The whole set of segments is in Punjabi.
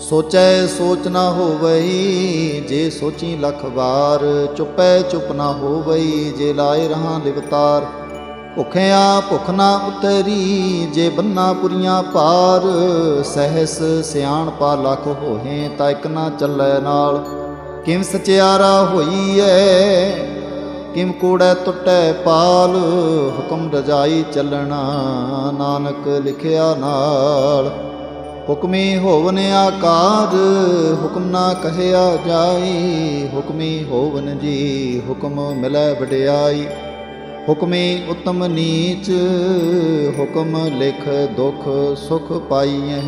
ਸੋਚੈ ਸੋਚ ਨਾ ਹੋਵਈ, ਜੇ ਸੋਚੀ ਲਖ ਵਾਰ, ਚੁੱਪੈ ਚੁੱਪ ਨਾ ਹੋਵਈ, ਜੇ ਲਾਏ ਰਹਾ ਲਿਵਤਾਰ। ਭੁਖਿਆ ਭੁਖ ਨਾ ਉਤਰੀ, ਜੇ ਬੰਨਾ ਪੁਰੀਆਂ ਪਾਰ, ਸਹਿਸ ਸਿਆਣ ਪਾ ਲਖ ਹੋਹੇ, ਤਾਂ ਇਕ ਨਾ ਚੱਲੈ ਨਾਲ। ਕਿਮ ਸਚਿਆਰਾ ਹੋਈ ਐ ਕਿਮ ਕੂੜੈ ਟੁੱਟੈ ਪਾਲ, ਹੁਕਮ ਰਜਾਈ ਚੱਲਣਾ, ਨਾਨਕ ਲਿਖਿਆ ਨਾਲ। ਹੁਕਮੀ ਹੋਵਨ ਆਕਾਰ ਹੁਕਮ ਨਾ ਕਹਿਆ ਜਾਈ। ਹੁਕਮੀ ਹੋਵਨ ਜੀ, ਹੁਕਮ ਮਿਲੈ ਵਡਿਆਈ। ਹੁਕਮੀ ਉਤਮ ਨੀਚ, ਹੁਕਮ ਲਿਖ ਦੁਖ ਸੁਖ ਪਾਈਐ।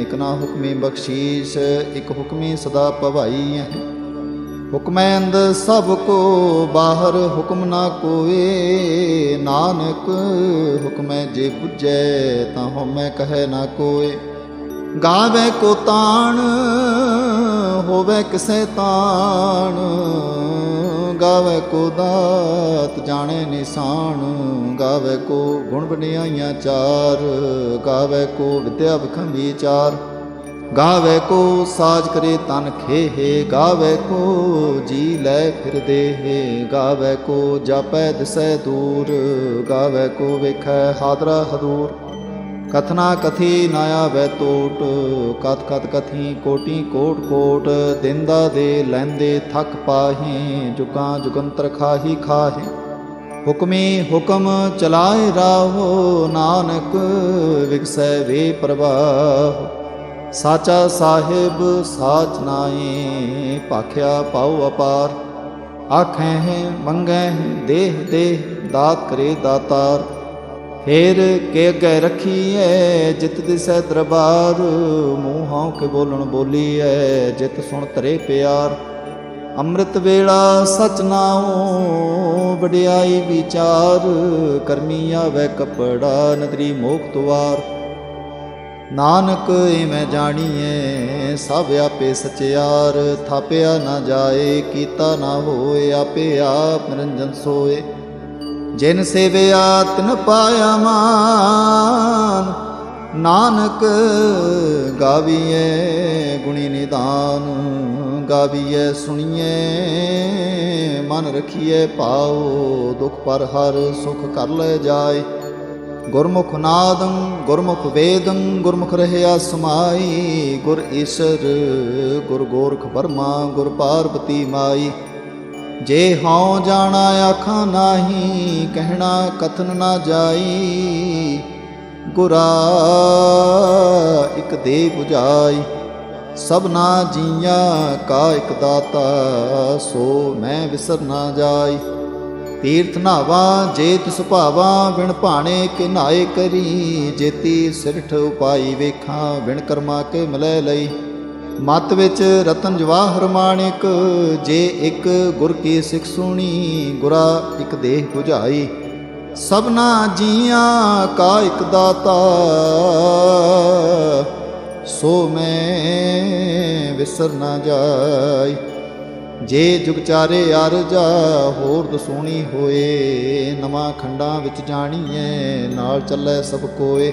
ਇਕ ਨਾ ਹੁਕਮੀ ਬਖਸ਼ੀਸ਼, ਇਕ ਹੁਕਮੀ ਸਦਾ ਭਵਾਈ ਹੈ ਹੁਕਮੈ ਅੰਦ ਸਭ ਕੋ, ਬਾਹਰ ਹੁਕਮ ਨਾ ਕੋਏ ਨਾਨਕ ਹੁਕਮੈ ਜੇ 부ਜੈ ਤਾਂ ਹਉਮੈ ਕਹੈ ਨਾ ਕੋਏ ਗਾਵੇ ਕੋ ਤਾਣ, ਹੋਵੇ ਕਿਸੈ ਤਾਣ। ਗਾਵੇ ਕੋ ਦਾਤ, ਜਾਣੇ ਨਿਸ਼ਾਨ। ਗਾਵੇ ਕੋ ਗੁਣ ਵਡਿਆਈਆਂ ਚਾਰ। ਗਾਵੇ ਕੋ ਵਿਦਿਆ ਵਿਖੰ ਚਾਰ। ਗਾਵੇ ਕੋ ਸਾਜ ਕਰੇ ਤਨ ਖੇਹੇ। ਗਾਵੇ ਕੋ ਜੀ ਲੈ ਫਿਰਦੇ ਹੈ ਗਾਵੇ ਕੋ ਜਾਪੈ ਦਿਸੈ ਦੂਰ। ਗਾਵੇ ਕੋ ਵੇਖੈ ਹਾਦਰਾ ਹਦੂਰ। ਕਥਨਾ ਕਥੀ ਨਾ ਆਵੈ ਟੋਟ ਕਤ ਕਤ ਕਥੀ ਕੋਟੀ ਕੋਟ ਕੋਟ, ਦਿੰਦਾ ਦੇ ਲੈਂਦੇ ਥਕ ਪਾਹੀ, ਜੁਕਾਂ ਜੁਗੰਤਰ ਖਾਹੀ ਖਾਹੇ। ਹੁਕਮੀ ਹੁਕਮ ਚਲਾਏ ਰਾਹੋ, ਨਾਨਕ ਵਿਗਸੈ ਵੇ ਪ੍ਰਵਾਹ। ਸਾਚਾ ਸਾਹਿਬ ਸਾਚ ਨਾਏ ਭਾਖਿਆ ਪਾਉ ਅਪਾਰ। ਆਖੈ ਹੈ, ਮੰਗੈ ਦੇਹ ਦੇਹ, ਦਾਤ ਕਰੇ ਦਾਤਾਰ। ਫੇਰ ਕੇ ਅੱਗੇ ਰੱਖੀਐ, ਜਿਤ ਦਿਸੈ ਦਰਬਾਰ। ਮੂੰਹਾਂ ਕੇ ਬੋਲਣ ਬੋਲੀਐ, ਜਿਤ ਸੁਣ ਤਰੇ ਪਿਆਰ। ਅੰਮ੍ਰਿਤ ਵੇਲਾ ਸਚ ਨਾਉ, ਵਡਿਆਈ ਵਿਚਾਰ। ਕਰਮੀ ਆਵੇ ਕਪੜਾ, ਨਦਰੀ ਮੋਖ ਤਵਾਰ। ਨਾਨਕ ਐਵੇਂ ਜਾਣੀਐ, ਸਭ ਆਪੇ ਸਚਿਆਰ। ਥਾਪਿਆ ਨਾ ਜਾਏ, ਕੀਤਾ ਨਾ ਹੋਏ, ਆਪੇ ਆਪ ਨਿਰੰਜਨ ਸੋਏ। ਜਿਨ ਸੇਵਿਆ ਤਿਨ ਪਾਇਆ ਮਾਨ, ਨਾਨਕ ਗਾਵੀਐ ਗੁਣੀ ਨਿਦਾਨ ਗਾਵੀਏ ਸੁਣੀਐ, ਮਨ ਰਖੀਐ ਪਾਓ ਦੁਖ ਪਰ ਹਰ ਸੁਖ ਕਰ ਲੈ ਜਾਏ। ਗੁਰਮੁਖ ਨਾਦੰ, ਗੁਰਮੁਖ ਵੇਦੰ, ਗੁਰਮੁਖ ਰਹਿਆ ਸਮਾਈ, ਗੁਰ ਈਸ਼ਰ, ਗੁਰ ਗੋਰਖ ਬਰਮਾ ਗੁਰ ਪਾਰਵਤੀ ਮਾਈ। ਜੇ ਹਉ ਜਾਣਾ ਆਖਾਂ ਨਾਹੀ, ਕਹਿਣਾ ਕਥਨ ਨਾ ਜਾਈ। ਗੁਰਾ ਇਕ ਦੇ 부ਜਾਈ ਸਭਨਾ ਜੀਆਂ, ਕਾ ਇਕ ਦਾਤਾ, ਸੋ ਮੈਂ ਵਿਸਰ ਨਾ ਜਾਈ। ਤੀਰਥ ਨਾਵਾ ਜੇ ਤਿਸ ਭਾਵਾ ਵਿਣ ਭਾਣੇ ਕਿ ਨਾਏ ਕਰੀ। ਜੇਤੀ ਸਿਰਠ ਉਪਾਈ ਵੇਖਾਂ ਵਿਣ ਕਰਮਾ ਕੇ ਮਿਲੈ ਲਈ। ਮਤ ਵਿੱਚ ਰਤਨ ਜਵਾਹਰ ਮਾਣਿਕ ਜੇ ਇੱਕ ਗੁਰ ਕੀ ਸਿੱਖ ਸੁਣੀ, ਗੁਰਾ ਇੱਕ ਦੇਹ 부ਝਾਈ। ਸਭਨਾ ਜੀਆਂ ਕਾ ਇੱਕ ਦਾਤਾ, ਸੋ ਮੈਂ ਵਿਸਰ ਨਾ ਜਾਈ। ਜੇ ਜੁਗ ਚਾਰੇ ਅਰਜਾ ਹੋਰ ਦਸੂਣੀ ਹੋਏ, ਨਵਾਂ ਖੰਡਾਂ ਵਿੱਚ ਜਾਣੀਐ, ਨਾਲ ਚੱਲੇ ਸਭ ਕੋਏ।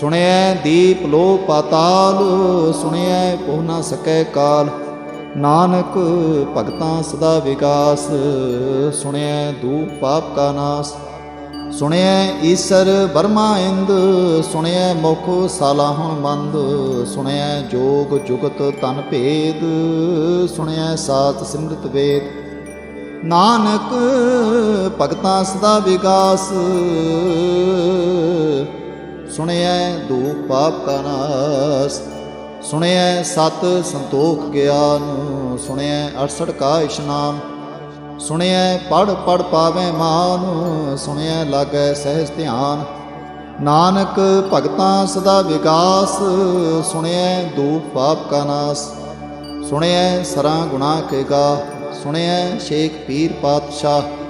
ਸੁਣਿਆ ਦੀਪ ਲੋ ਪਾਤਾਲ ਸੁਣਿਆ ਪਹੁ ਨਾ ਸਕੈ ਕਾਲ। ਨਾਨਕ ਭਗਤਾਂ ਸਦਾ ਵਿਕਾਸ ਸੁਣਿਆ ਦੂਪ ਪਾਪ ਕਾ ਨਾਸ। ਸੁਣਿਐ ਈਸਰ ਬਰਮਾ ਇੰਦ, ਸੁਣਿਐ ਮੁਖ ਸਾਲਾਹਣ ਮੰਦ। ਸੁਣਿਐ ਜੋਗ ਜੁਗਤ ਤਨ ਭੇਦ, ਸੁਣਿਐ ਸਾਤ ਸਿਮਰਤ ਵੇਦ। ਨਾਨਕ ਭਗਤਾਂ ਸਦਾ ਵਿਗਾਸ ਸੁਣਿਐ ਦੂਖ ਪਾਪ ਕਾ ਨਾਸ, ਸੁਣਿਐ ਸਤ ਸੰਤੋਖ ਗਿਆਨ, ਸੁਣਿਐ 68 ਕਾ ਇਸ਼ਨਾਨ, ਸੁਣਿਐ ਪੜ ਪੜ ਪਾਵੇ ਮਾਨ, ਸੁਣਿਐ ਲਾਗੈ ਸਹਿਜ ਧਿਆਨ। ਨਾਨਕ ਭਗਤਾਂ ਸਦਾ ਵਿਗਾਸ, ਸੁਣਿਐ ਦੂਖ ਪਾਪ ਕਾ ਨਾਸ, ਸੁਣਿਐ ਸਰਾਂ ਗੁਣਾ ਕੇ ਗਾ, ਸੁਣਿਐ ਸ਼ੇਖ ਪੀਰ ਪਾਤਸ਼ਾਹ।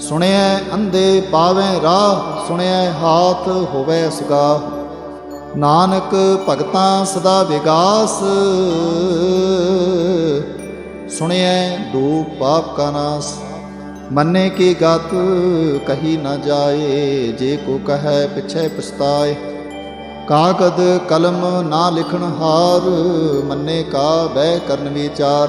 ਸੁਣਿਐ ਅੰਧੇ ਪਾਵੇ ਰਾਹ, ਸੁਣਿਐ ਹਾਥ ਹੋਵੇ ਸੁਗਾ ਨਾਨਕ ਭਗਤਾਂ ਸਦਾ ਵਿਗਾਸ, ਸੁਣਿਐ ਦੂਪ ਪਾਪ ਕਾ ਨਾਸ। ਮੰਨੇ ਕੀ ਗਤ ਕਹੀ ਨਾ ਜਾਏ, ਜੇ ਕੋ ਕਹੈ ਪਿਛੈ ਪਛਤਾਏ। ਕਾਗਦ ਕਲਮ ਨਾ ਲਿਖਣ ਹਾਰ, ਮੰਨੇ ਕਾ ਬਹਿ ਕਰਨ ਵਿਚਾਰ।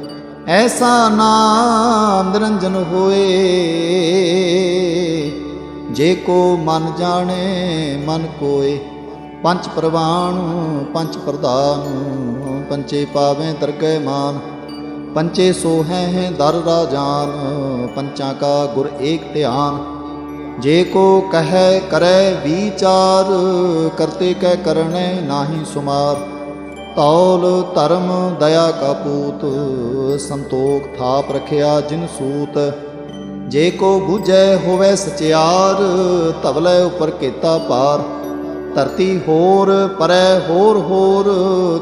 ਐਸਾ ਨਾਮ ਨਿਰੰਜਨ ਹੋਏ। ਜੇ ਕੋ ਮਨ ਜਾਣੇ, ਮਨ ਕੋਏ। ਪੰਜ ਪ੍ਰਵਾਣ, ਪੰਜ ਪ੍ਰਧਾਨ। ਪੰਚੇ ਪਾਵੇਂ ਦਰਗਹਿ ਮਾਨ। ਪੰਚੇ ਸੋਹੈ ਹੈ ਦਰ ਰਾਜਾਨ ਪੰਚਾਂ ਕਾ ਗੁਰ ਏਕ ਧਿਆਨ। ਜੇ ਕੋ ਕਹੈ ਕਰੈ ਵਿਚਾਰ, ਕਰਤੇ ਕੈ ਕਰਣੈ ਨਾਹੀ ਸੁਮਾਰ। ਤੌਲ ਧਰਮ ਦਇਆ ਕਾ ਪੂਤ, ਸੰਤੋਖ ਥਾਪ ਰਖਿਆ ਜਿਨ ਸੂਤ। ਜੇ ਕੋ ਬੁਝੈ ਹੋਵੇ ਸਚਿਆਰ, ਧਵਲੇ ਉਪਰ ਕੀਤਾ ਪਾਰ। ਧਰਤੀ ਹੋਰ, ਪਰੈ ਹੋਰ ਹੋਰ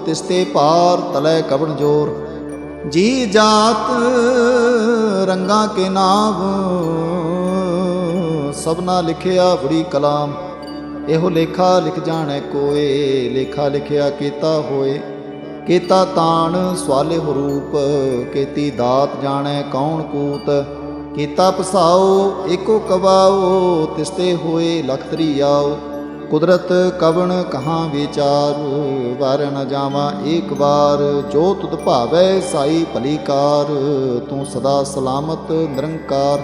ਤਿਸਤੇ ਪਾਰ ਤਲੇ ਕਵਣ ਜੋਰ। ਜੀ ਜਾਤ ਰੰਗਾ ਕੇ ਨਾਮ, ਸਭਨਾ ਲਿਖਿਆ ਬੜੀ ਕਲਾਮ। ਇਹੋ ਲੇਖਾ ਲਿਖ ਜਾਣੈ ਕੋਏ, ਲੇਖਾ ਲਿਖਿਆ ਕੀਤਾ ਹੋਏ। ਕੀਤਾ ਤਾਣ ਸਵਾਲੇ ਹੋ ਰੂਪ, ਕੀਤੀ ਦਾਤ ਜਾਣੈ ਕੌਣ ਕੂਤ। ਕੀਤਾ ਪਸਾਓ, ਏਕੋ ਕਵਾਓ, ਤਿਸਤੇ ਹੋਏ ਲਖਤਰੀ ਆਓ ਕੁਦਰਤ ਕਵਣ ਕਹਾਂ ਵਿਚਾਰ, ਵਾਰ ਨ ਜਾਵਾਂ ਏਕ ਵਾਰ। ਜੋ ਤੁਧ ਭਾਵੈ ਸਾਈ ਭਲੀਕਾਰ ਤੂੰ ਸਦਾ ਸਲਾਮਤ ਨਿਰੰਕਾਰ।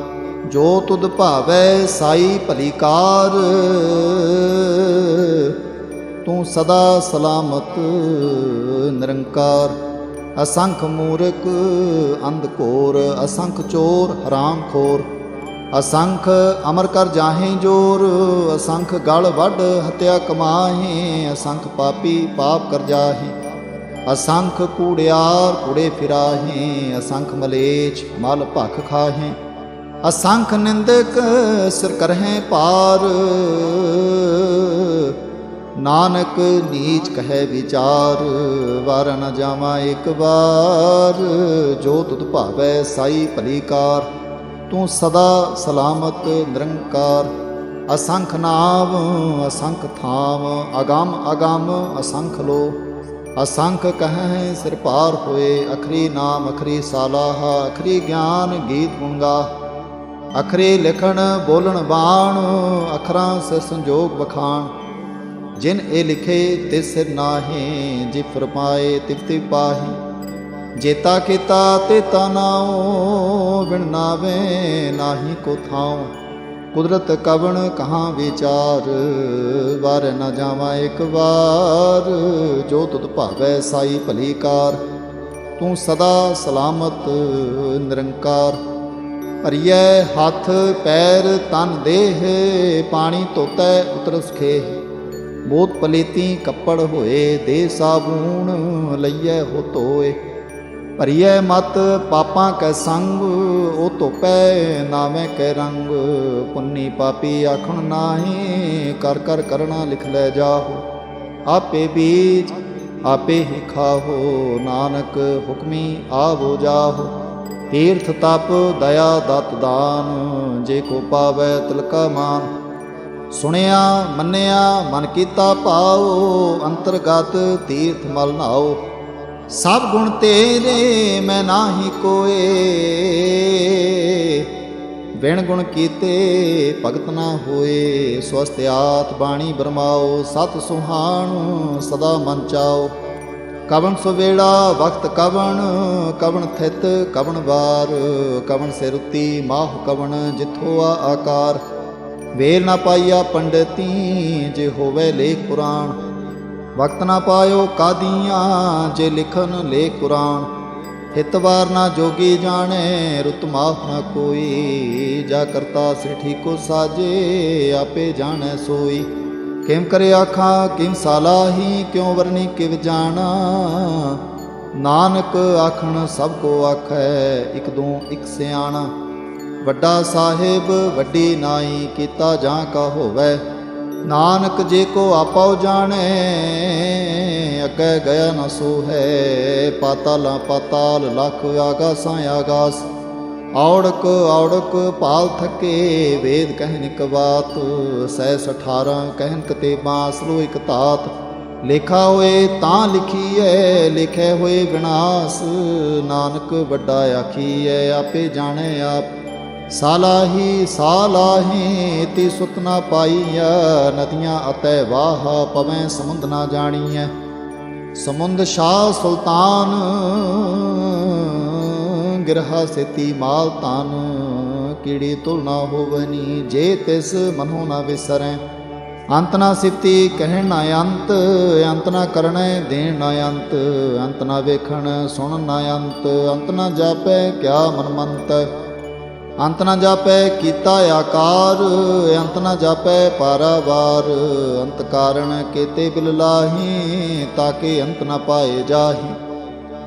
ਜੋ ਤੁਧ ਭਾਵੈ ਸਾਈ ਭਲੀ ਕਾਰ। ਤੂੰ ਸਦਾ ਸਲਾਮਤ, ਨਿਰੰਕਾਰ, ਅਸੰਖ ਮੂਰਖ, ਅੰਧ ਘੋਰ, ਅਸੰਖ ਚੋਰ, ਹਰਾਮ ਖੋਰ। ਅਸੰਖ ਅਮਰ ਕਰ ਜਾਹੇ ਜੋਰ, ਅਸੰਖ ਗਲ ਵੱਢ, ਹਤਿਆ ਕਮਾਹੇ, ਅਸੰਖ ਪਾਪੀ ਪਾਪ ਕਰ ਜਾਹੇ। ਅਸੰਖ ਕੂੜਿਆਰ ਕੁੜੇ ਫਿਰਾਹੇ, ਅਸੰਖ ਮਲੇਚ ਮਲ ਭਖ ਖਾਹੇ। ਅਸੰਖ ਨਿੰਦਕ ਸਿਰ ਕਰਹਿ ਪਾਰ। ਨਾਨਕ ਨੀਚ ਕਹੈ ਵਿਚਾਰ, ਵਾਰ ਨ ਜਾਵਾਂ ਇੱਕ ਵਾਰ। ਜੋ ਤੁਧ ਭਾਵੈ ਸਾਈ ਭਲੀਕਾਰ ਤੂੰ ਸਦਾ ਸਲਾਮਤ ਨਿਰੰਕਾਰ। ਅਸੰਖ ਨਾਮ, ਅਸੰਖ ਥਾਮ, ਅਗੰਮ ਅਗੰਮ ਅਸੰਖ ਲੋ। ਅਸੰਖ ਕਹੈ ਸਿਰ ਪਾਰ ਹੋਏ, ਅਖਰੀ ਨਾਮ, ਅਖਰੀ ਸਾਲਾਹ, ਅਖਰੀ ਗਿਆਨ ਗੀਤ ਗੁੰਗਾ ਅਖਰੇ ਲਿਖਣ ਬੋਲਣ ਬਾਣ, ਅਖਰਾਂ ਸੇ ਸੰਜੋਗ ਬਖਾਣ ਜਿਨ ਇਹ ਲਿਖੇ ਤਿਸ ਸਿਰ ਨਾਹੀ ਜਿ ਫਰਮਾਏ ਤਿਵ ਤਿਵ ਪਾਹੀ। ਜੇਤਾ ਕੀਤਾ ਤੇ ਨਾਉ, ਬਿਨ ਨਾਵੇ ਨਾਹੀ ਕੋ ਥਾਉ। ਕੁਦਰਤ ਕਵਣ ਕਹਾਂ ਵਿਚਾਰ, ਵਾਰ ਨਾ ਜਾਵਾਂ ਇੱਕ ਵਾਰ। ਜੋ ਤੁਧ ਭਾਵੈ ਸਾਈ ਭਲੀ ਕਾਰ, ਤੂੰ ਸਦਾ ਸਲਾਮਤ ਨਿਰੰਕਾਰ। ਭਰੀਐ ਹੱਥ, ਪੈਰ ਤਨ ਦੇਹ, ਪਾਣੀ ਧੋਤੈ ਉਤਰ ਸੁਖੇ ਬੋਧ ਪਲੇਤੀ ਕੱਪੜ ਹੋਏ, ਦੇ ਸਾਬੂਣ ਲਈਐ ਹੋ ਧੋਏ। ਭਰੀਐ ਮਤ, ਪਾਪਾਂ ਕੈ ਸੰਗ, ਉਹ ਧੋਪੈ ਨਾਵੇਂ ਕੈ ਰੰਗ। ਪੁੰਨੀ ਪਾਪੀ ਆਖਣ ਨਾਹੀ, ਕਰ ਕਰ ਕਰਣਾ ਲਿਖ ਲੈ ਜਾਹੋ। ਆਪੇ ਬੀਜ, ਆਪੇ ਹੀ ਖਾਹੋ, ਨਾਨਕ ਹੁਕਮੀ ਆਵੋ ਜਾਹੋ। ਤੀਰਥ ਤਪ ਦਇਆ ਦਤ ਦਾਨ, ਜੇ ਕੋ ਪਾਵੈ ਤਿਲਕਾ ਮਾਨ। ਸੁਣਿਆ, ਮੰਨਿਆ, ਮਨ ਕੀਤਾ ਭਾਉ, ਅੰਤਰਗਤ ਤੀਰਥ ਮਲ ਨਾਓ ਸਭ ਗੁਣ ਤੇਰੇ, ਮੈਂ ਨਾਹੀ ਕੋਏ। ਬਿਨ ਗੁਣ ਕੀਤੇ ਭਗਤ ਨਾ ਹੋਏ। ਸਵਸਤ ਆਤ ਬਾਣੀ ਬਰਮਾਓ ਸਤ ਸੁਹਾਣ ਸਦਾ ਮਨ ਚਾਓ ਕਵਣ ਸੁਵੇੜਾ, ਵਕਤ ਕਵਣ ਕਵਣ ਥਿਤ, ਕਵਣ ਵਾਰ ਕਵਨ ਸਿਰੁਤੀ, ਮਾਹ ਕਵਣ ਜਿਥੋ ਆ ਆਕਾਰ। ਵੇਰ ਨਾ ਪਾਈਆ ਪੰਡਤੀ, ਜੇ ਹੋਵੇ ਲੇਖ ਪੁਰਾਣ। ਵਕਤ ਨਾ ਪਾਇਓ ਕਾਦੀਆਂ, ਜੇ ਲਿਖਨ ਲੇਖ ਕੁਰਾਨ ਹਿਤਵਾਰ ਨਾ ਜੋਗੀ ਜਾਣੇ, ਰੁਤ ਮਾਫ ਨਾ ਕੋਈ। ਜਾ ਕਰਤਾ ਸੇ ਕੋ ਸਾਜੇ, ਆਪੇ ਜਾਣੈ ਸੋਈ। ਕਿਮ ਕਰੇ ਆਖਾਂ, ਕਿਮ ਸਾਲਾਹੀ ਕਿਉ ਵਰਨੀ ਕਿਵ ਜਾਣਾ? ਨਾਨਕ ਆਖਣ, ਸਭ ਕੋ ਆਖੈ, ਇਕ ਦੋ, ਇਕ ਸਿਆਣਾ। ਵੱਡਾ ਸਾਹਿਬ, ਵੱਡੀ ਨਾਈ, ਕੀਤਾ ਜਾਂ ਕਾ ਹੋਵੇ? ਨਾਨਕ ਜੇ ਕੋ ਆਪਉ ਜਾਣੈ ਅਕੈ ਗਿਆ ਨਾ ਸੋ ਹੈ ਪਾਤਾਲਾਂ ਪਾਤਾਲ, ਲਖ ਆਗਾਸਾਂ ਆਗਾਸ। ਔੜਕ ਔੜਕ ਪਾਲ ਥਕੇ, ਵੇਦ ਕਹਿਨ ਇਕ ਬਾਤ ਸੈ 18 ਕਹਿਨ ਕਤੇ ਬਾਸ ਇਕ ਤਾਤ। ਲਿਖਾ ਹੋਏ ਤਾਂ ਲਿਖੀਐ, ਲਿਖੇ ਹੋਏ ਵਿਨਾਸ਼, ਨਾਨਕ ਵੱਡਾ ਆਖੀਐ, ਆਪੇ ਜਾਣੈ ਆਪ। ਸਾਲਾਹੀ ਸਾਲਾਹੀ, ਤੀ ਸੁਤ ਨਾ ਪਾਈਆ ਨਦੀਆਂ ਅਤੈ ਵਾਹ, ਪਵੈ ਸਮੁੰਦ ਨਾ ਜਾਣੀਐ। ਸਮੁੰਦ ਸ਼ਾਹ ਸੁਲਤਾਨ ਗਿਰਹਾ ਸੇਤੀ ਮਾਲ ਤਾਨ ਕੀੜੀ ਤੁਲ ਨਾ ਹੋਵਨੀ ਜੇ ਤਿਸ ਮਨੋ ਨਾ ਵਿਸਰੈ। ਅੰਤ ਨਾ ਸਿਫਤੀ ਕਹਿਣ ਨਾ ਅੰਤ ਅੰਤ ਨਾ ਕਰਣੈ ਦੇਣ ਨਾ ਅੰਤ ਅੰਤ ਨਾ ਵੇਖਣ ਸੁਣ ਨਾ ਅੰਤ ਅੰਤ ਨਾ ਜਾਪੈ ਕਿਆ ਮਨਮੰਤ ਅੰਤ ਨਾ ਜਾਪੈ ਕੀਤਾ ਆਕਾਰ, ਅੰਤ ਨਾ ਜਾਪੈ ਪਾਰਾਵਾਰ ਅੰਤ ਕਾਰਣ ਕੇਤੇ ਬਿਲ ਲਾਹੀ ਤਾਕੇ ਅੰਤ ਨਾ ਪਾਏ ਜਾਹੀ।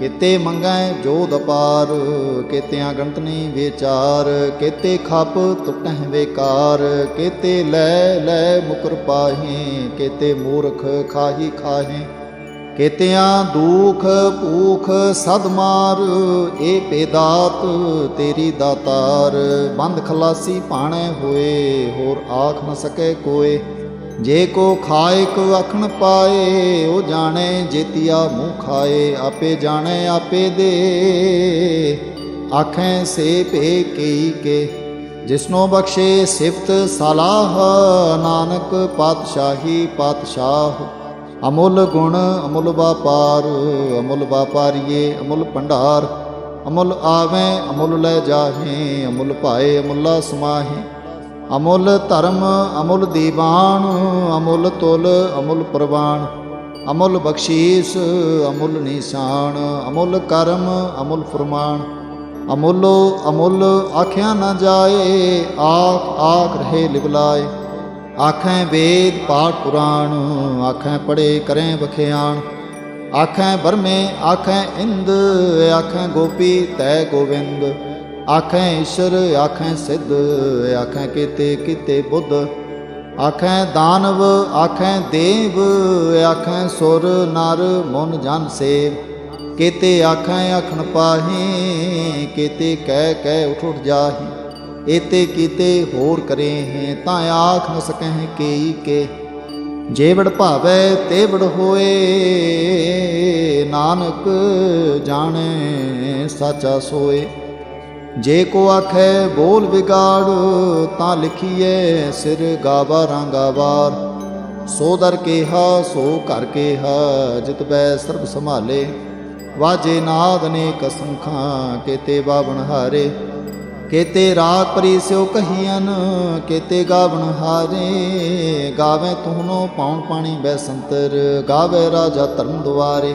ਕਿਤੇ ਮੰਗੈ ਜੋਦ ਅਪਾਰ, ਕਿਤਿਆਂ ਗਣਤ ਨਹੀਂ ਵਿਚਾਰ, ਕਿਤੇ ਖਪ ਟੁੱਟਹਿ ਵੇਕਾਰ, ਕਿਤੇ ਲੈ ਲੈ ਮੁਕਰ ਪਾਹੀ, ਕਿਤੇ ਮੂਰਖ ਖਾਹੀ ਖਾਹੀ। ਕਿਤਿਆਂ ਦੁਖ ਭੂਖ ਸਦ ਮਾਰ, ਏ ਪੇਦਾਤ ਤੇਰੀ ਦਾਤਾਰ, ਬੰਦ ਖਲਾਸੀ ਪਾਣੇ ਹੋਏ, ਹੋਰ ਆਖ ਨ ਸਕੇ ਕੋਏ। ਜੇ ਕੋ ਖਾਏ ਕੋ ਅਖਣ ਪਾਏ, ਉਹ ਜਾਣੇ ਜੇਤੀਆ ਮੂੰਹ ਖਾਏ ਆਪੇ ਜਾਣੇ, ਆਪੇ ਦੇ। ਆਖੇ, ਸੇ ਭੇ ਕਈ ਕੇ, ਜਿਸਨੋ ਬਖਸ਼ੇ ਸਿਫਤ ਸਲਾਹ, ਨਾਨਕ ਪਾਤਸ਼ਾਹੀ ਪਾਤਸ਼ਾਹ। ਅਮੁੱਲ ਗੁਣ, ਅਮੁੱਲ ਵਪਾਰ, ਅਮੁੱਲ ਵਪਾਰੀਏ, ਅਮੁੱਲ ਭੰਡਾਰ। ਅਮੁੱਲ ਆਵੇਂ, ਅਮੁੱਲ ਲੈ ਜਾਹੇ, ਅਮੁੱਲ ਭਾਏ, ਅਮੁੱਲਾ ਸਮਾਹੇ। ਅਮੁੱਲ ਧਰਮ, ਅਮੁੱਲ ਦੀਵਾਨ, ਅਮੁੱਲ ਤੁਲ, ਅਮੁੱਲ ਪ੍ਰਵਾਨ। ਅਮੁੱਲ ਬਖਸ਼ੀਸ, ਅਮੁੱਲ ਨਿਸ਼ਾਨ, ਅਮੁੱਲ ਕਰਮ, ਅਮੁੱਲ ਫਰਮਾਨ। ਅਮੁੱਲੋ, ਅਮੁੱਲ ਆਖਿਆ ਨਾ ਜਾਏ, ਆਖ ਆਖ ਰਹੇ ਲਿਵਲਾਏ ਆਖੈ ਵੇਦ ਪਾਠ ਪੁਰਾਣ, ਆਖੈ ਪੜੇ ਕਰੈ ਬਖਿਆਣ ਆਖੈ ਬਰਮੇ ਆਖੈ ਇੰਦ, ਆਖੈ ਗੋਪੀ ਤੈ ਗੋਵਿੰਦ। ਆਖੈ ਈਸ਼ਰ, ਆਖੈ ਸਿੱਧ, ਆਖੈ ਕੀਤੇ ਕੀਤੇ ਬੁੱਧ। ਆਖੈ ਦਾਨਵ, ਆਖੈ ਦੇਵ, ਆਖੈ ਸੁਰ ਨਰ ਮਨ ਜਨ ਸੇਵ। ਕੀਤੇ ਆਖੈ ਆਖਣ ਪਾਹੇ, ਕੇਤੇ ਕਹਿ ਕਹਿ ਉਠ ਉਠ ਜਾਹੀ। ਏਤੇ ਕੀਤੇ ਹੋਰ ਕਰੇ ਹੈ ਤਾਂ ਆਖ ਨ ਸਕਹਿ ਕੇਈ ਕੇ। ਜੇ ਭਾਵੈ, ਤੇਵੜ ਹੋਏ, ਨਾਨਕ ਜਾਣੇ, ਸਾਚਾ ਸੋਏ। ਜੇ ਕੋ ਆਖੈ ਬੋਲ ਵਿਗਾੜ, ਤਾਂ ਲਿਖੀਐ ਸਿਰ ਗਾਵਾ ਰਾਂਗਾਵਾਰ ਸੋ ਦਰ ਕੇਹਾ, ਸੋ ਘਰ ਕੇਹਾ, ਜਿਤ ਬੈ ਸਰਬ ਸੰਭਾਲੇ। ਵਾਜੇ ਨਾਦ ਨੇ ਕਸਮ ਖਾਂ ਕੇਤੇ ਬਾਵਣ ਹਾਰੇ। ਕੇਤੇ ਰਾਗ ਪਰੀ ਸਿਓ ਕਹੀਨ ਕੇਤੇ ਗਾਵਣ ਹਾਰੇ। ਗਾਵੇ ਤੁਹਨੋ ਪਾਉਣ ਪਾਣੀ ਬੈ ਸੰਤਰ ਗਾਵੇ ਰਾਜਾ ਧਰਮ ਦੁਆਰੇ।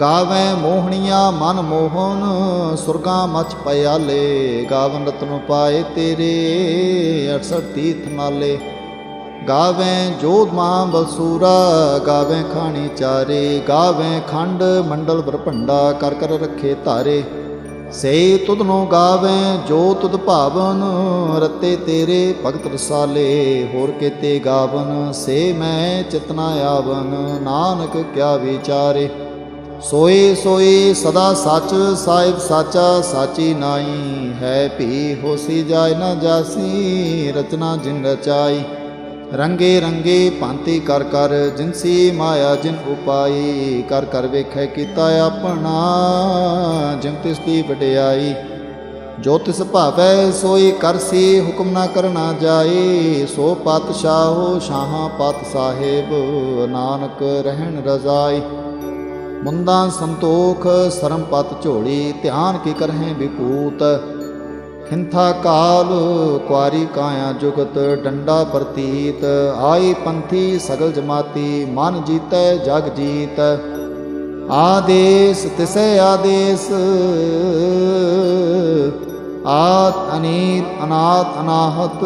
ਗਾਵੇ ਮੋਹਣੀਆਂ ਮਨ ਮੋਹਨ, ਸੁਰਗਾ ਮਚ ਪਿਆਲੇ ਗਾਵਨ ਰਤਨ ਪਾਏ ਤੇਰੇ 68 ਤੀਰਥ ਨਾਲੇ। ਗਾਵੇ ਜੋਧ ਮਾਂ ਬਸੂਰਾ ਗਾਵੇ ਖਾਣੀ ਚਾਰੇ। ਗਾਵੇ ਖੰਡ ਮੰਡਲ ਬਰਪੰਡਾ ਕਰ ਕਰ ਰੱਖੇ ਧਾਰੇ। ਸੇ ਤੁਧਨੋ ਨੂੰ ਜੋ ਤੁਧ ਭਾਵਨ, ਰਤੇ ਤੇਰੇ ਭਗਤ ਰਸਾਲੇ। ਹੋਰ ਕੇਤੇ ਗਾਵਨ, ਸੇ ਮੈਂ ਚਿਤਨਾ ਆਵਨ, ਨਾਨਕ ਕਿਆ ਵਿਚਾਰੇ। ਸੋਏ ਸੋਏ ਸਦਾ ਸੱਚ, ਸਾਹਿਬ ਸਾਚਾ, ਸਾਚੀ ਨਾਈ ਹੈ ਭੀ। ਹੋਸੀ ਜਾਇ ਨਾ ਜਾਸੀ, ਰਚਨਾ ਜਿਨ ਰਚਾਈ। ਰੰਗੇ ਰੰਗੇ ਭਾਂਤੀ ਕਰ ਕਰ ਜਿਨਸੀ ਮਾਇਆ ਜਿਨ ਉਪਾਈ। ਕਰ ਕਰ ਵੇਖੈ ਕੀਤਾ ਆਪਣਾ ਜਿਮ ਤਿਸ ਦੀ ਵਡਿਆਈ। ਜੋ ਤਿਸ ਭਾਵੈ, ਸੋਈ ਕਰਸੀ ਹੁਕਮ ਨਾ ਕਰਨਾ ਜਾਏ ਸੋ ਪਾਤਸ਼ਾਹੋ, ਸ਼ਾਹਾਂ ਪਤ ਸਾਹਿਬ, ਨਾਨਕ ਰਹਿਣ ਰਜ਼ਾਈ। ਮੁੰਦਾਂ ਸੰਤੋਖ ਸਰਮਪਤ ਝੋਲੀ, ਧਿਆਨ ਕੀ ਕਰਹਿ ਵਿਪੂਤ। ਖਿੰਥਾ ਕਾਲ, ਕੁਆਰੀ ਕਾਇਆ ਜੁਗਤ, ਡੰਡਾ ਪ੍ਰਤੀਤ। ਆਈ ਪੰਥੀ ਸਗਲ ਜਮਾਤੀ, ਮਨ ਜੀਤੈ ਜਗ ਜੀਤ। ਆਦੇਸ, ਤਿਸੈ ਆਦੇਸ। ਆਤ ਅਨੀਤ, ਅਨਾਤ ਅਨਾਹਤ,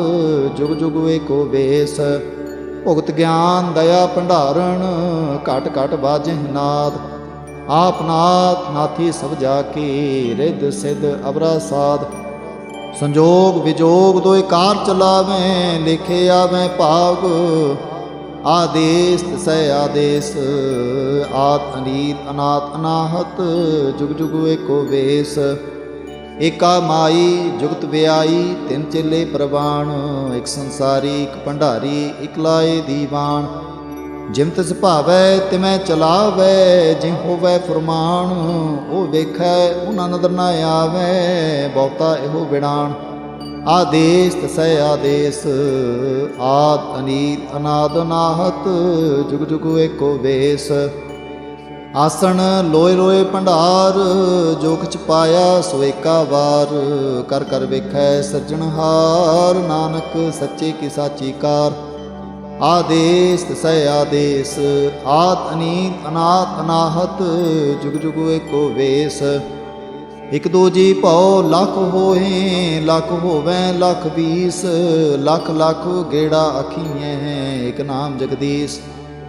ਜੁਗ ਜੁਗ ਏਕੋ ਵੇਸ। ਭੁਗਤ ਗਿਆਨ, ਦਇਆ ਭੰਡਾਰਣ, ਘਟ ਘਟ ਬਾਜਹਿ ਨਾਦ। ਆਪ ਨਾਥ ਨਾਥੀ ਸਭ ਜਾ ਕੇ ਰਿੱਧ ਸਿੱਧ ਅਬਰਾ ਸਾਧ। ਸੰਜੋਗ ਵਿਜੋਗ ਦੋਇ ਕਾਰ ਚਲਾਵੇਂ, ਲਿਖੇ ਆਵੇਂ ਭਾਗ ਆਦੇਸ ਸਹਿ ਆਦੇਸ, ਆਤ ਅਨੀਤ ਅਨਾਤ ਅਨਾਹਤ, ਜੁਗ ਜੁਗ ਏਕੋ ਵੇਸ। ਏਕਾ ਮਾਈ, ਜੁਗਤ ਵਿਆਈ, ਤਿੰਨ ਚੇਲੇ ਪ੍ਰਵਾਣ। ਇੱਕ ਸੰਸਾਰੀ, ਇੱਕ ਭੰਡਾਰੀ, ਇਕ ਲਾਏ ਦੀਵਾਨ। ਜਿਮ ਤਿਸ ਭਾਵੈ ਤਿਮੈ ਚਲਾਵੈ ਜਿ ਹੋਵੈ ਫਰਮਾਨ, ਉਹ ਵੇਖੈ, ਉਹਨਾਂ ਨਦਰ ਨਾ ਆਵੈ, ਬਹੁਤਾ ਇਹੋ ਬਿੜਾਨ। ਆਦੇਸ ਤਸੈ ਆਦੇਸ, ਆਦ ਅਨੀਤ ਅਨਾਦ ਅਨਾਹਤ ਜੁਗ ਜੁਗ ਏਕੋ ਵੇਸ। ਆਸਣ ਲੋਏ ਲੋਏ ਭੰਡਾਰ ਜੋ ਕਿਛ ਪਾਇਆ ਸੋ ਏਕਾ ਵਾਰ। ਕਰ ਕਰ ਵੇਖੈ ਸੱਜਣਹਾਰ, ਨਾਨਕ ਸੱਚੇ ਕੀ ਸਾਚੀ ਕਾਰ। ਆਦੇਸ ਤਸੈ ਆਦੇਸ ਆਤ ਅਨੀਤ ਅਨਾਤ ਅਨਾਹਤ, ਜੁਗ ਜੁਗ ਏਕੋ ਵੇਸ। ਇਕ ਦੋ ਜੀ ਭਉ, ਲੱਖ ਹੋਏ, ਲੱਖ ਹੋਵੇ, ਲੱਖ ਵੀਸ। ਲੱਖ ਲੱਖ ਗੇੜਾ ਅਖੀਐ ਇਕ ਨਾਮ ਜਗਦੀਸ਼।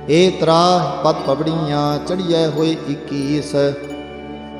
ਏ ਤਰਾ ਪਤ ਪਬੜੀਆਂ ਚੜੀਐ ਹੋਏ 21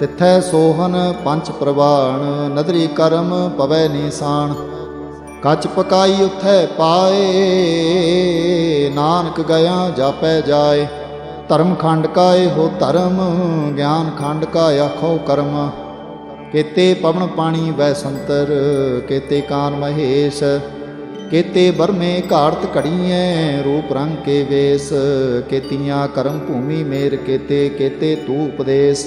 ਤਿੱਥੈ ਸੋਹਨ ਪੰਚ ਪ੍ਰਵਾਣ, ਨਦਰੀ ਕਰਮ ਪਵੈ ਨੀਸਾਨ ਕੱਚ ਪਕਾਈ ਉਥੈ ਪਾਏ, ਨਾਨਕ ਗਿਆ ਜਾਪੈ ਜਾਏ। ਧਰਮ ਖੰਡ ਕਾ ਇਹੋ ਧਰਮ, ਗਿਆਨ ਖੰਡ ਕਾ ਆਖੋ ਕਰਮ। ਕੇਤੇ ਪਵਨ ਪਾਣੀ ਵੈ ਸੰਤਰ, ਕੇਤੇ ਕਾਨ ਮਹੇਸ਼। ਕੇਤੇ ਬਰਮੇ ਘਾੜਤ ਘੜੀਐ, ਰੂਪ ਰੰਗ ਕੇ ਵੇਸ। ਕੇਤੀਆਂ ਕਰਮ ਭੂਮੀ ਮੇਰ ਕੇਤੇ ਕੇਤੇ ਤੂ ਉਪਦੇਸ਼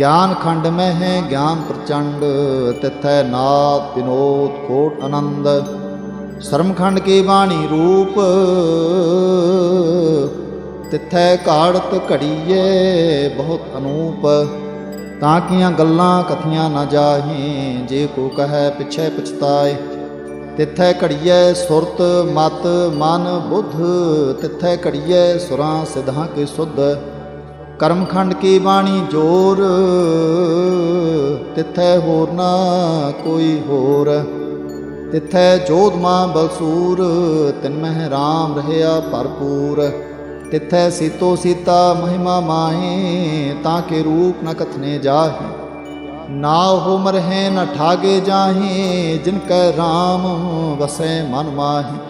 ਗਿਆਨ ਖੰਡ ਮੈਂ ਹੈ, ਗਿਆਨ ਪ੍ਰਚੰਡ, ਤਿਥੈ ਨਾਥ ਵਿਨੋਦ ਕੋਟ ਆਨੰਦ। ਸ਼ਰਮਖੰਡ ਕੀ ਬਾਣੀ ਰੂਪ, ਤਿਥੈ ਕਾੜਤ ਘੜੀਏ ਬਹੁਤ ਅਨੂਪ। ਤਾਂ ਕੀਆਂ ਗੱਲਾਂ ਕਥੀਆਂ ਨਾ ਜਾਹੇ, ਜੇ ਕੋ ਕਹੈ ਪਿਛੈ ਪਛਤਾਏ। ਤਿਥੈ ਘੜੀਐ ਸੁਰਤ, ਮਤ, ਮਨ, ਬੁੱਧ, ਤਿੱਥੈ ਘੜੀਐ ਸੁਰਾਂ ਸਿਧਾਂ ਕੇ ਸੁਧ। ਕਰਮਖੰਡ ਕੀ ਬਾਣੀ ਜੋਰ? ਤਿਥੈ ਹੋਰ ਨਾ ਕੋਈ ਹੋਰ। ਤਿਥੈ ਜੋਧਮਾ ਬਲਸੂਰ ਤਿਨ ਮਹਿ ਰਾਮ ਰਹਿਆ ਭਰਪੂਰ। ਤਿਥੈ ਸੀਤੋ ਸੀਤਾ ਮਹਿਮਾ ਮਾਹੇ, ਤਾਂ ਕੇ ਰੂਪ ਨ ਕਥਨੇ ਜਾਹੇ। ਨਾ ਹੋ ਮਰਹਿ ਨ ਠਾਗੇ ਜਾਹੇ, ਜਿਨ ਕੈ ਰਾਮ ਵਸੈ ਮਨ ਮਾਹੇ।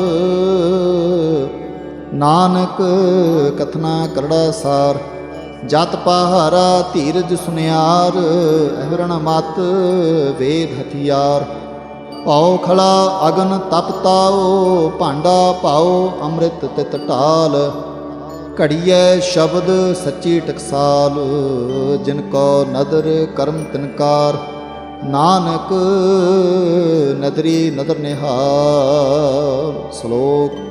ਨਾਨਕ, ਕਥਨਾ ਕਰੜਾ ਸਾਰ। ਜਤ ਪਹਾਰਾ ਧੀਰਜ ਸੁਨਿਆਰ, ਅਹਰਣ ਮਤ ਵੇਦ ਹਥਿਆਰ। ਪਾਉ ਖਲਾ ਅਗਨ ਤਪ ਤਾਓ ਭਾਂਡਾ ਪਾਓ ਅੰਮ੍ਰਿਤ ਤਿਤ ਢਾਲ। ਘੜੀਐ ਸ਼ਬਦ ਸੱਚੀ ਟਕਸਾਲ, ਜਿਨ ਕੋ ਨਦਰ ਕਰਮ ਤਨਕਾਰ। ਨਾਨਕ, ਨਦਰੀ ਨਦਰ ਨਿਹਾਲ। ਸ਼ਲੋਕ